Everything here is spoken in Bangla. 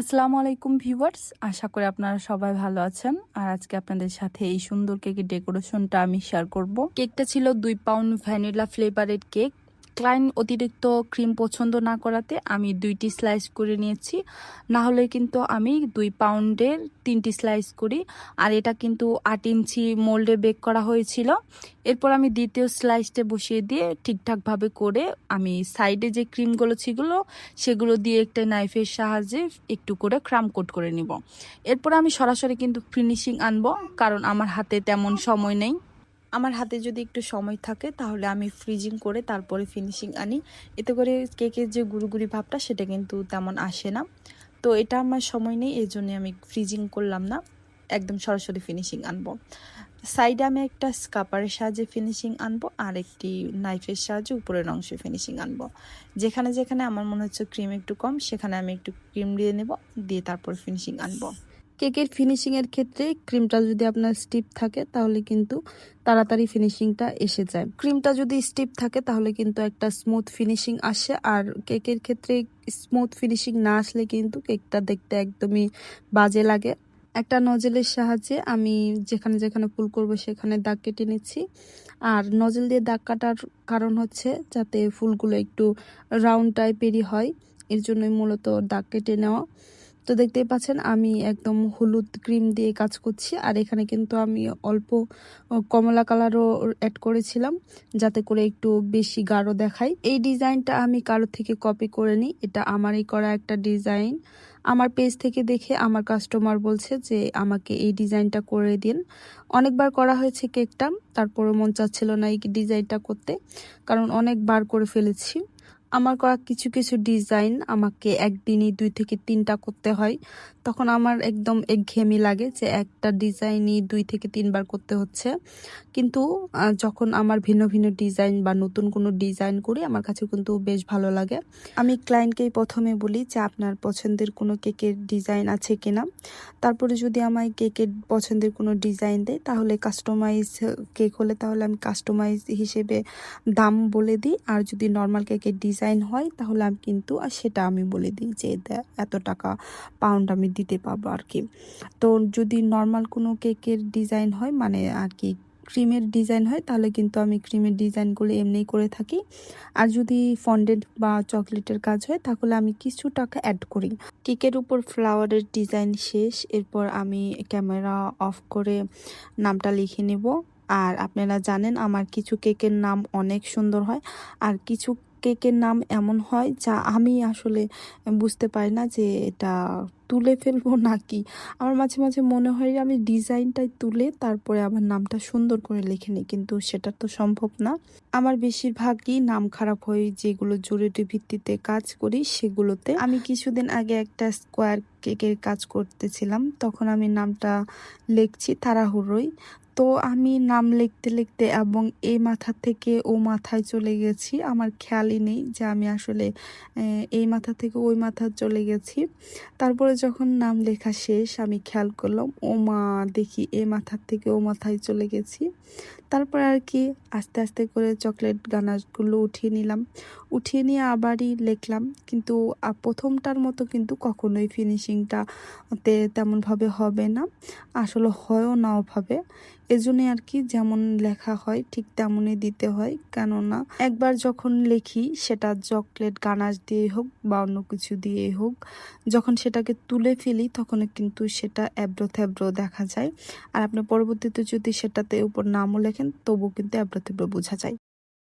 আসসালামু আলাইকুম ভিউয়ার্স, আশা করি আপনারা সবাই ভালো আছেন। আর আজকে আপনাদের সাথে এই সুন্দর কেকের ডেকোরেশনটা আমি শেয়ার করব। কেকটা ছিল দুই পাউন্ড ভ্যানিলা ফ্লেভারের কেক ক্লাইন অতিরিক্ত ক্রিম পছন্দ না করাতে আমি দুইটি স্লাইস করে নিয়েছি। না হলে কিন্তু আমি দুই পাউন্ডের তিনটি স্লাইস করি। আর এটা কিন্তু আট ইঞ্চি মোল্ডে বেক করা হয়েছিল। এরপর আমি দ্বিতীয় স্লাইসটা বসিয়ে দিয়ে ঠিকঠাকভাবে করে আমি সাইডে যে ক্রিমগুলো ছিল, সেগুলো দিয়ে একটা নাইফের সাহায্যে একটু করে ক্রাম কোট করে নিব। এরপর আমি সরাসরি কিন্তু ফিনিশিং আনব, কারণ আমার হাতে তেমন সময় নেই। আমার হাতে যদি একটু সময় থাকে, তাহলে আমি ফ্রিজিং করে তারপরে ফিনিশিং আনি। এতে করে কেকের যে গুড়গুড়ি ভাবটা, সেটা কিন্তু তেমন আসে না। তো এটা আমার সময় নেই এই জন্য আমি ফ্রিজিং করলাম না। একদম সরাসরি ফিনিশিং আনব। সাইডে আমি একটা স্কাপারের সাহায্যে ফিনিশিং আনব, আর একটি নাইফের সাহায্যে উপরের অংশে ফিনিশিং আনব। যেখানে যেখানে আমার মনে হচ্ছে ক্রিম একটু কম, সেখানে আমি একটু ক্রিম দিয়ে নেব, দিয়ে তারপর ফিনিশিং আনব। কেকের ফিনিশিংয়ের ক্ষেত্রে ক্রিমটা যদি আপনার স্টিপ থাকে, তাহলে কিন্তু তাড়াতাড়ি ফিনিশিংটা এসে যায়। ক্রিমটা যদি স্টিপ থাকে, তাহলে কিন্তু একটা স্মুথ ফিনিশিং আসে। আর কেকের ক্ষেত্রে স্মুথ ফিনিশিং না আসলে কিন্তু কেকটা দেখতে একদমই বাজে লাগে। একটা নজেলের সাহায্যে আমি যেখানে যেখানে ফুল করব, সেখানে দাগ কেটে নিচ্ছি। আর নজেল দিয়ে দাগ কাটার কারণ হচ্ছে যাতে ফুলগুলো একটু রাউন্ড টাইপেরই হয়। এর জন্যই মূলত দাগ কেটে নেওয়া। তো দেখতেই পাচ্ছেন, আমি একদম হলুদ ক্রিম দিয়ে কাজ করছি। আর এখানে কিন্তু আমি অল্প কমলা কালারও অ্যাড করেছিলাম, যাতে করে একটু বেশি গাঢ় দেখাই এই ডিজাইনটা আমি কারোর থেকে কপি করে নিই। এটা আমারই করা একটা ডিজাইন। আমার পেজ থেকে দেখে আমার কাস্টমার বলছে যে, আমাকে এই ডিজাইনটা করে দিন। অনেকবার করা হয়েছে কেকটা তারপরে মন চাচ্ছিল না এই ডিজাইনটা করতে, কারণ অনেকবার করে ফেলেছি। আমার করা কিছু কিছু ডিজাইন আমাকে একদিনই দুই থেকে তিনটা করতে হয়। তখন আমার একদম একঘেয়েমি লাগে যে একটা ডিজাইনই দুই থেকে তিনবার করতে হচ্ছে। কিন্তু যখন আমার ভিন্ন ভিন্ন ডিজাইন বা নতুন কোনো ডিজাইন করি, আমার কাছে কিন্তু বেশ ভালো লাগে। আমি ক্লায়েন্টকেই প্রথমে বলি যে, আপনার পছন্দের কোনো কেকের ডিজাইন আছে কিনা? তারপরে যদি আমায় কেকের পছন্দের কোনো ডিজাইন দেয়, তাহলে কাস্টমাইজ কেক হলে তাহলে আমি কাস্টমাইজ হিসেবে দাম বলে দিই। আর যদি নর্মাল কেকের ডিজাইন হয়, তাহলে আমি কিন্তু সেটা আমি বলে দিই যে এত টাকা পাউন্ড আমি দিতে পারব আর কি। তো যদি নর্মাল কোনো কেকের ডিজাইন হয় মানে আর কি ক্রিমের ডিজাইন হয়, তাহলে কিন্তু আমি ক্রিমের ডিজাইনগুলো এমনিই করে থাকি। আর যদি ফন্ডেড বা চকলেটের কাজ হয়, তাহলে আমি কিছু টাকা অ্যাড করি। কেকের উপর ফ্লাওয়ারের ডিজাইন শেষ, এরপর আমি ক্যামেরা অফ করে নামটা লিখে নেব। আর আপনারা জানেন, আমার কিছু কেকের নাম অনেক সুন্দর হয়। আর কিছু কেকের নাম এমন হয় যা আমি আসলে বুঝতে পারি না যে এটা তুলে ফেলব নাকি। আমার মাঝে মাঝে মনে হয় আমি ডিজাইনটাই তুলে তারপরে আমার নামটা সুন্দর করে লিখে নিই, কিন্তু সেটা তো সম্ভব না। আমার বেশিরভাগই নাম খারাপ হয় যেগুলো জরুরি ভিত্তিতে কাজ করি সেগুলোতে। আমি কিছুদিন আগে একটা স্কোয়ার কেকের কাজ করতেছিলাম, তখন আমি নামটা লিখছি তাড়াহুড়োই তো আমি নাম লিখতে লিখতে এবং এই মাথা থেকে ও মাথায় চলে গেছি। আমার খেয়ালই নেই যে আমি আসলে এই মাথা থেকে ওই মাথা চলে গেছি। তারপরে যখন নাম লেখা শেষ, আমি খেয়াল করলাম, ও মা, দেখি এ মাথার থেকে ও মাথায় চলে গেছি। তারপর আর কি, আস্তে আস্তে করে চকলেট গানাশগুলো উঠিয়ে নিলাম। উঠিয়ে নিয়ে আবারই লিখলাম, কিন্তু প্রথমটার মতো কিন্তু কখনোই ফিনিশিংটাতে তেমনভাবে হবে না। আসলে হয়ও না ভাবে এজন্যই আর কি যেমন লেখা হয়, ঠিক তেমনই দিতে হয়। কেননা একবার যখন লিখি, সেটা চকলেট, গানাশ দিয়ে হোক বা অন্য কিছু দিয়ে হোক, যখন সেটাকে তুলে ফেলি, তখন কিন্তু সেটা অ্যাব্রো থ্যাব্রো দেখা যায়। আর আপনি পরবর্তীতে যদি সেটাতে উপর নামও লেখেন তবু কিন্তু অ্যাব্রো থ্যাব্রো বোঝা যায়।